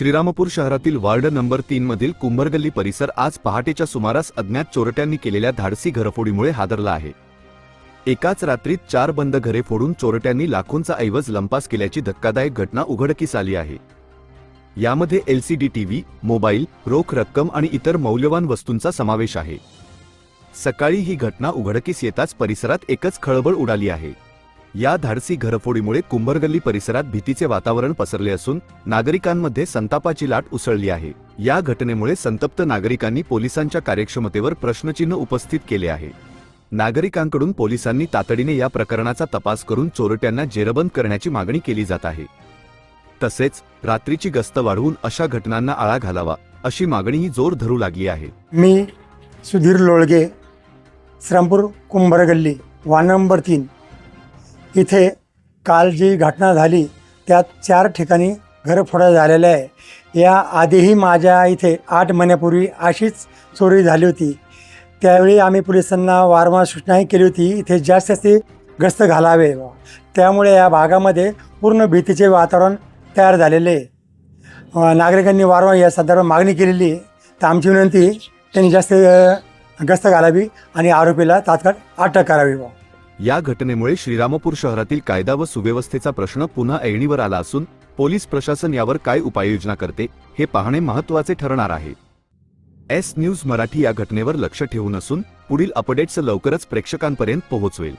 श्रीरामपूर शहरातील ward number तीन मधील कुंभरगल्ली परिसर आज पहाटेच्या सुमारास अज्ञात चोरट्यांनी केलेल्या धाडसी घरफोडीमुळे हादरला आहे. एकाच रात्रीत चार बंद घरे फोडून चोरट्यांनी लाखोंचा ऐवज लंपास केल्याची धक्कादायक घटना उघडकीस आली आहे. यामध्ये एलसीडी टीव्ही मोबाईल रोख रक्कम आणि इतर मौल्यवान वस्तूंचा समावेश आहे. सकाळी ही घटना उघडकीस येताच परिसरात एकच खळबळ उडाली आहे. या धाडसी घरफोडीमुळे कुंभरगल्ली परिसरात भीतीचे वातावरण पसरले असून नागरिकांमध्ये संतापाची लाट उसळली आहे. या घटनेमुळे संतप्त नागरिकांनी पोलिसांच्या कार्यक्षमतेवर प्रश्नचिन्ह उपस्थित केले आहे. नागरिकांकडून पोलिसांनी तातडीने या प्रकरणाचा तपास करून चोरट्यांना जेरबंद करण्याची मागणी केली जात आहे. तसेच रात्रीची गस्त वाढवून अशा घटनांना आळा घालावा अशी मागणीही जोर धरू लागली आहे. मी सुधीर लोळगे श्रामपूर कुंभारगल्ली वार्ड नंबर तीन. इथे काल जी घटना झाली त्यात चार ठिकाणी घरफोड्या झालेल्या आहे. या आधीही माझ्या इथे आठ महिन्यापूर्वी अशीच चोरी झाली होती. त्यावेळी आम्ही पोलिसांना वारंवार सूचनाही केली होती इथे जास्त ते गस्त घालावे. त्यामुळे या भागामध्ये पूर्ण भीतीचे वातावरण तयार झालेले आहे. नागरिकांनी वारंवार या संदर्भात मागणी केलेली तर आमची विनंती त्यांनी जास्त गस्त घालावी आणि आरोपीला तात्काळ अटक करावी. बुवा. या घटनेमुळे श्रीरामपूर शहरातील कायदा व सुव्यवस्थेचा प्रश्न पुन्हा ऐणीवर आला असून पोलीस प्रशासन यावर काय उपाययोजना करते हे पाहणे महत्त्वाचे ठरणार आहे. एस न्यूज मराठी या घटनेवर लक्ष ठेवून असून पुढील अपडेट्स लवकरच प्रेक्षकांपर्यंत पोहोचवेल.